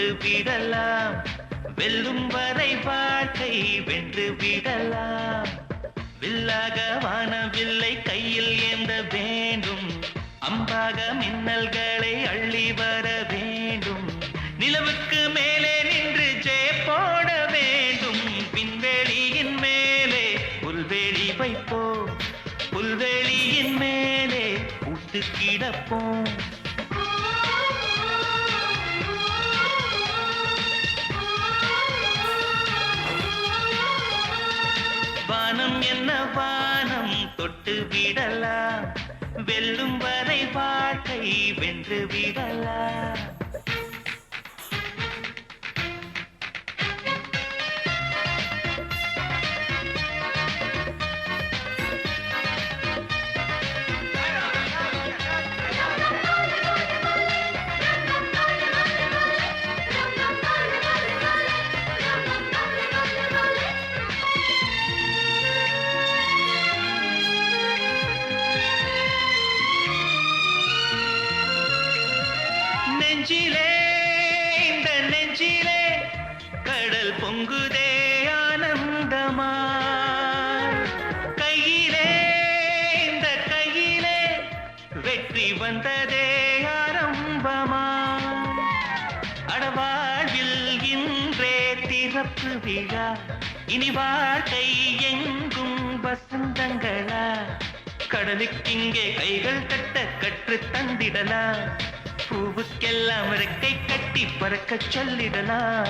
தொட்டு விடலாம். வெல்லும் வரை வாழ்க்கை வென்று விடலாம். வில்லாக வானவில்லை கையில் ஏந்த வேண்டும். அம்பாக மின்னல்களை அள்ளி வர வேண்டும். நிலவுக்கு மேலே நின்று ஜெய போட வேண்டும். விண்வெளியின் மேலே புல்வெளி வைப்போம். புல்வெளியின் மேலே பூத்து கிடப்போம் என்ன வானம் தொட்டு விடலாம்? வெல்லும் வரை வாழ்க்கை வென்று விடலாம். நெஞ்சிலே இந்த நெஞ்சிலே கடல் பொங்குதே ஆனந்தமா கையிலே இந்த கையிலே வெற்றி வந்ததே ஆரம்பமா அடவாழ்வில் இன்றே திறப்பு விழா. இனி வாழ்க்கை எங்கும் வசந்தங்களா. கடலுக்கிங்கே கைகள் கட்ட கற்று தந்திடலாம் பூவுக்கெல்லாம் இறக்கை கட்டி பறக்க சொல்லிடலாம்.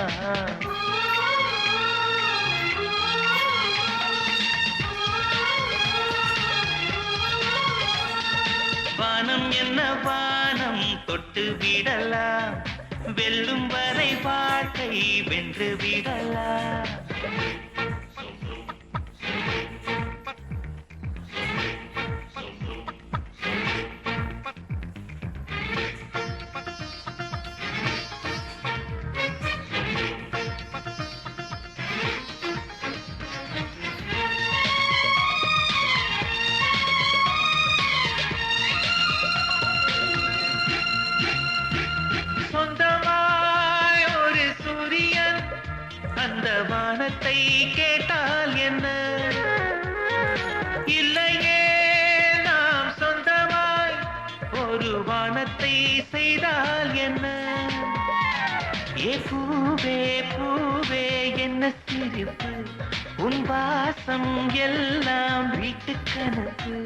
வானம் என்ன வானம் தொட்டு விடலாம். வெல்லும் வரை வாழ்க்கை வென்று விடலாம். அந்த வானத்தை கேட்டால் என்ன? இல்லையே நாம் சொந்தமாய் ஒரு வானத்தை செய்தால் என்ன? ஏ பூவே பூவே என்ன சிரிப்பு? உன் வாசம் எல்லாம் வீட்டு கணக்கு.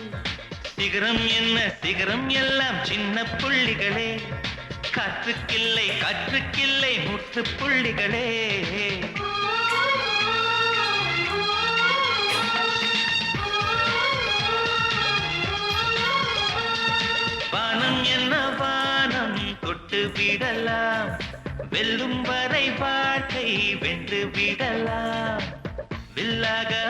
சிகரம் என்ன சிகரம் எல்லாம் சின்ன புள்ளிகளே. காற்றுக்கில்லை காற்றுக்கில்லை முற்று புள்ளிகளே. வானம் என்ன வானம் தொட்டு விடலாம். வெல்லும் வரை வாழ்க்கை வென்று விடலாம். வில்லாக